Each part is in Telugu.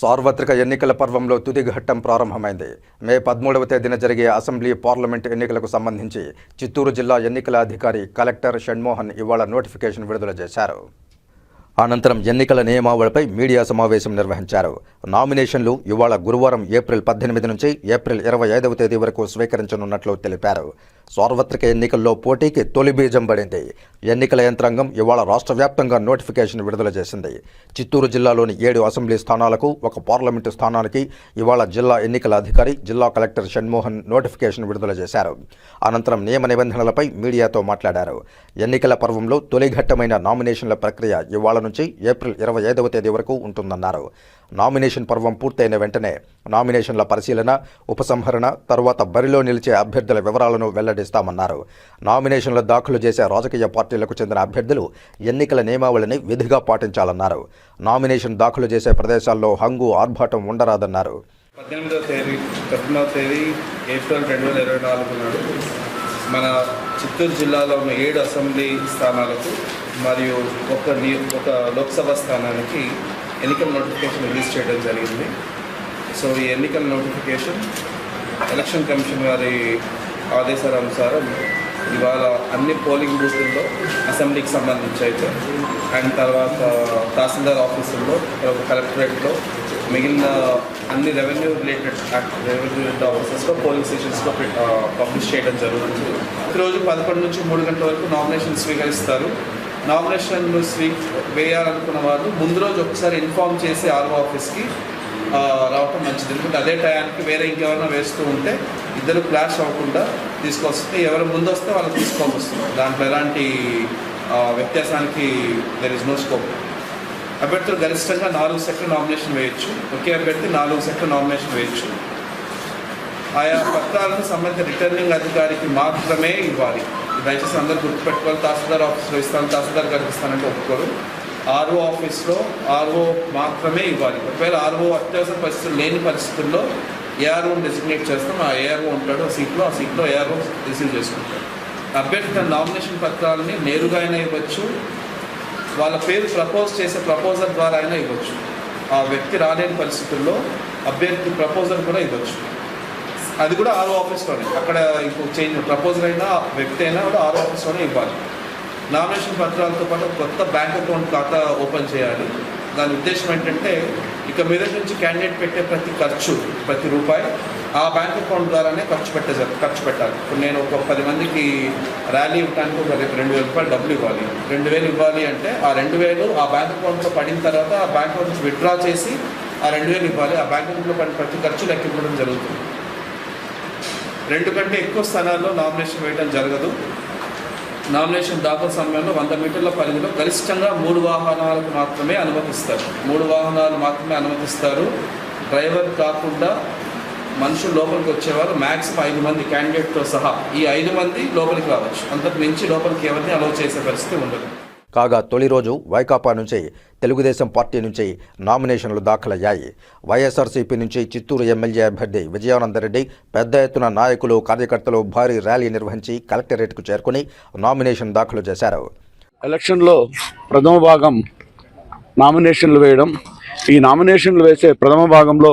సార్వత్రిక ఎన్నికల పర్వంలో తుది ఘట్టం ప్రారంభమైంది. మే పదమూడవ తేదీన జరిగే అసెంబ్లీ పార్లమెంట్ ఎన్నికలకు సంబంధించి చిత్తూరు జిల్లా ఎన్నికల అధికారి కలెక్టర్ షణ్మోహన్ ఇవాళ నోటిఫికేషన్ విడుదల చేశారు. అనంతరం ఎన్నికల నియమావళిపై మీడియా సమావేశం నిర్వహించారు. నామినేషన్లు ఇవాళ గురువారం ఏప్రిల్ పద్దెనిమిది నుంచి ఏప్రిల్ ఇరవై ఐదవ తేదీ వరకు స్వీకరించనున్నట్లు తెలిపారు. సార్వత్రిక ఎన్నికల్లో పోటీకి తొలి బీజం పడింది. ఎన్నికల యంత్రాంగం ఇవాళ రాష్ట్ర వ్యాప్తంగా నోటిఫికేషన్ విడుదల చేసింది. చిత్తూరు జిల్లాలోని ఏడు అసెంబ్లీ స్థానాలకు ఒక పార్లమెంటు స్థానానికి ఇవాళ జిల్లా ఎన్నికల అధికారి జిల్లా కలెక్టర్ షణ్మోహన్ నోటిఫికేషన్ విడుదల చేశారు. అనంతరం నియమ నిబంధనలపై మీడియాతో మాట్లాడారు. ఎన్నికల పర్వంలో తొలిఘట్టమైన నామినేషన్ల ప్రక్రియ ఇవాళ నుంచి ఏప్రిల్ ఇరవై ఐదవ తేదీ వరకు ఉంటుందన్నారు. నామినేషన్ పర్వం పూర్తయిన వెంటనే నామినేషన్ల పరిశీలన ఉపసంహరణ తర్వాత బరిలో నిలిచే అభ్యర్థుల వివరాలను వెల్లడిస్తామన్నారు. నామినేషన్లు దాఖలు చేసే రాజకీయ పార్టీలకు చెందిన అభ్యర్థులు ఎన్నికల నియమావళిని విధిగా పాటించాలన్నారు. నామినేషన్ దాఖలు చేసే ప్రదేశాల్లో హంగు ఆర్భాటం ఉండరాదన్నారు. పద్దెనిమిదవ తేదీ పద్దెనిమిదవ తేదీ ఏప్రిల్ రెండు వేల ఇరవై నాలుగు నాడు మన చిత్తూరు జిల్లాలో ఉన్న ఏడు అసెంబ్లీ స్థానాలకు మరియు ఒక ఒక లోక్సభ స్థానానికి ఎన్నికల నోటిఫికేషన్ రిలీజ్ చేయడం జరిగింది. సో ఈ ఎన్నికల నోటిఫికేషన్ ఎలక్షన్ కమిషన్ వారి ఆదేశాల అనుసారం ఇవాళ అన్ని పోలింగ్ బూతుల్లో అసెంబ్లీకి సంబంధించి అయితే అండ్ తర్వాత తహసీల్దార్ ఆఫీసుల్లో కలెక్టరేట్లో మిగిలిన అన్ని రెవెన్యూ రిలేటెడ్ రెవెన్యూ ఆఫీసెస్లో పోలింగ్ స్టేషన్స్లో పబ్లిష్ చేయడం జరుగుతుంది. ఈరోజు పదకొండు నుంచి మూడు గంటల వరకు నామినేషన్ స్వీకరిస్తారు. నామినేషన్ స్వీ వేయాలనుకున్న వాళ్ళు ముందు రోజు ఒకసారి ఇన్ఫామ్ చేసి ఆర్ఓ ఆఫీస్కి రావటం మంచిది. ఎందుకంటే అదే టయానికి వేరే ఇంకెవరైనా వేస్తూ ఉంటే ఇద్దరు క్లాష్ అవ్వకుండా తీసుకొస్తే ఎవరు ముందు వస్తే వాళ్ళు తీసుకోవాల్సి వస్తుంది దాంట్లో ఎలాంటి వ్యత్యాసానికి దెర్ ఇస్ నో స్కోప్ అభ్యర్థులు గరిష్టంగా నాలుగు సెక్టర్ నామినేషన్ వేయొచ్చు. ఒకే అభ్యర్థి నాలుగు సెక్టర్ నామినేషన్ వేయొచ్చు. ఆయా పత్రాలను సంబంధిత రిటర్నింగ్ అధికారికి మాత్రమే ఇవ్వాలి. దయచేసి అందరూ గుర్తుపెట్టుకోవాలి తహసీల్దార్ ఆఫీస్లో ఇస్తాను తహసీల్దార్ గారికి ఇస్తానంటే ఒప్పుకోరు. ఆర్ఓ ఆఫీస్లో ఆర్ఓ మాత్రమే ఇవ్వాలి. ఒకవేళ ఆర్ఓ అత్యవసర పరిస్థితులు లేని పరిస్థితుల్లో ఏఆర్ఓ డెసిగ్నేట్ చేస్తాం. ఆ ఏఆర్ఓ ఉంటాడు ఆ సీట్లో ఆ సీట్లో ఏఆర్ఓ రిసీవ్ చేసుకుంటాడు. అభ్యర్థి తన నామినేషన్ పత్రాలని నేరుగా అయినా ఇవ్వచ్చు. వాళ్ళ పేరు ప్రపోజ్ చేసే ప్రపోజల్ ద్వారా అయినా ఇవ్వచ్చు. ఆ వ్యక్తి రాలేని పరిస్థితుల్లో అభ్యర్థి ప్రపోజల్ కూడా ఇవ్వచ్చు. అది కూడా ఆరో ఆఫీస్లోనే. అక్కడ ఇప్పుడు చేంజ్ ప్రపోజల్ అయినా వ్యక్తి అయినా కూడా ఆరో ఆఫీస్లోనే ఇవ్వాలి. నామినేషన్ పత్రాలతో పాటు కొత్త బ్యాంక్ అకౌంట్ ఖాతా ఓపెన్ చేయాలి. దాని ఉద్దేశం ఏంటంటే ఇక మీద నుంచి క్యాండిడేట్ పెట్టే ప్రతి ఖర్చు ప్రతి రూపాయి ఆ బ్యాంక్ అకౌంట్ ద్వారానే ఖర్చు పెట్టే ఖర్చు పెట్టాలి. ఇప్పుడు నేను ఒక పది మందికి ర్యాలీ ఇవ్వడానికి ఒక రెండు వేల రూపాయలు డబ్బులు ఇవ్వాలి. రెండు వేలు ఇవ్వాలి అంటే ఆ రెండు వేలు ఆ బ్యాంక్ అకౌంట్లో పడిన తర్వాత ఆ బ్యాంక్ అకౌంట్ నుంచి విత్డ్రా చేసి ఆ రెండు వేలు ఇవ్వాలి. ఆ బ్యాంక్ అకౌంట్లో పడిన ప్రతి ఖర్చు లెక్క ఇవ్వడం జరుగుతుంది. రెండు కంటే ఎక్కువ స్థానాల్లో నామినేషన్ వేయడం జరగదు. నామినేషన్ దాఖలు సమయంలో వంద మీటర్ల పరిధిలో గరిష్టంగా మూడు వాహనాలకు మాత్రమే అనుమతిస్తారు. మూడు వాహనాలు మాత్రమే అనుమతిస్తారు. డ్రైవర్ కాకుండా మనుషులు లోపలికి వచ్చేవారు మ్యాక్సిమం ఐదు మంది క్యాండిడేట్తో సహా ఈ ఐదు మంది లోపలికి రావచ్చు. అంతకు మించి లోపలికి ఎవరిని అలౌ చేసే పరిస్థితి ఉండదు. కాగా తొలి రోజు వైకాపా నుంచి తెలుగుదేశం పార్టీ నుంచి నామినేషన్లు దాఖలయ్యాయి. వైఎస్ఆర్సీపీ నుంచి చిత్తూరు ఎమ్మెల్యే అభ్యర్థి విజయానందరెడ్డి పెద్ద ఎత్తున నాయకులు కార్యకర్తలు భారీ ర్యాలీ నిర్వహించి కలెక్టరేట్కు చేరుకుని నామినేషన్ దాఖలు చేశారు. ఎలక్షన్లో ప్రథమ భాగం నామినేషన్లు వేయడం ఈ నామినేషన్లు వేసే ప్రథమ భాగంలో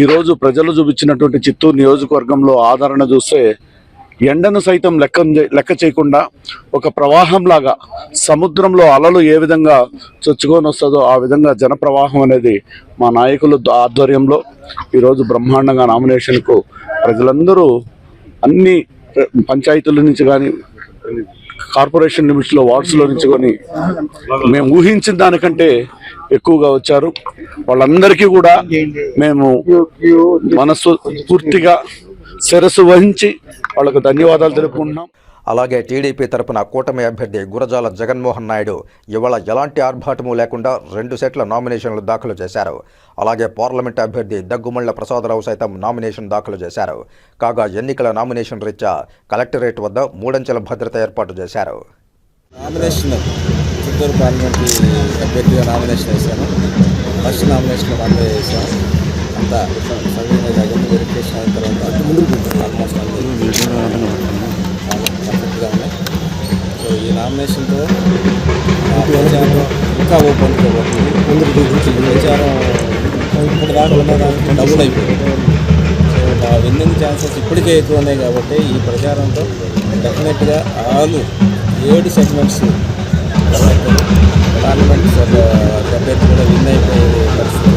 ఈరోజు ప్రజలు చూపించినటువంటి చిత్తూరు నియోజకవర్గంలో ఆదరణ చూస్తే ఎండను సైతం లెక్క లెక్క చేయకుండా ఒక ప్రవాహంలాగా సముద్రంలో అలలు ఏ విధంగా చొచ్చుకొని వస్తుందో ఆ విధంగా జనప్రవాహం అనేది మా నాయకుల ఆధ్వర్యంలో ఈరోజు బ్రహ్మాండంగా నామినేషన్కు ప్రజలందరూ అన్ని పంచాయతీల నుంచి కానీ కార్పొరేషన్ లిమిట్స్లో వార్డ్స్లో నుంచి కొని మేము ఊహించిన దానికంటే ఎక్కువగా వచ్చారు. వాళ్ళందరికీ కూడా మేము మనస్సు పూర్తిగా శిరస్సు వహించి వాళ్ళకు ధన్యవాదాలు తెలుపుకుంటున్నాం. అలాగే టీడీపీ తరపున కూటమి అభ్యర్థి గురజాల జగన్మోహన్ నాయుడు ఇవాళ ఎలాంటి ఆర్భాటము లేకుండా రెండు సెట్ల నామినేషన్లు దాఖలు చేశారు. అలాగే పార్లమెంట్ అభ్యర్థి దగ్గుమళ్ళ ప్రసాదరావు సైతం నామినేషన్ దాఖలు చేశారు. కాగా ఎన్నికల నామినేషన్ రీత్యా కలెక్టరేట్ వద్ద మూడంచెల భద్రత ఏర్పాటు చేశారు. నామినేషన్ చిత్తూరు పార్లమెంట్కి అభ్యర్థిగా నామినేషన్ వేశాను. ఫస్ట్ నామినేషన్ అంతా సవ్యంగా జరిగింది వెరిఫికేషన్ అయిన తర్వాత ఆల్మోస్ట్ పర్ఫెక్ట్గా ఉన్నాయి. సో ఈ నామినేషన్తో ప్రచారం ఇంకా ఓపెన్ కాబోతుంది ముందుకు ప్రచారం మొన్నటి దాకా ఉన్నదానికి డబుల్ అయిపోయింది. సో విన్నింగ్ ఛాన్సెస్ ఇప్పటికే ఎక్కువ ఉన్నాయి కాబట్టి ఈ ప్రచారంతో డెఫినెట్గా ఆల్ ఏడు సెగ్మెంట్స్ పార్లమెంట్ అభ్యర్థి కూడా విన్ అయిపోయే పరిస్థితి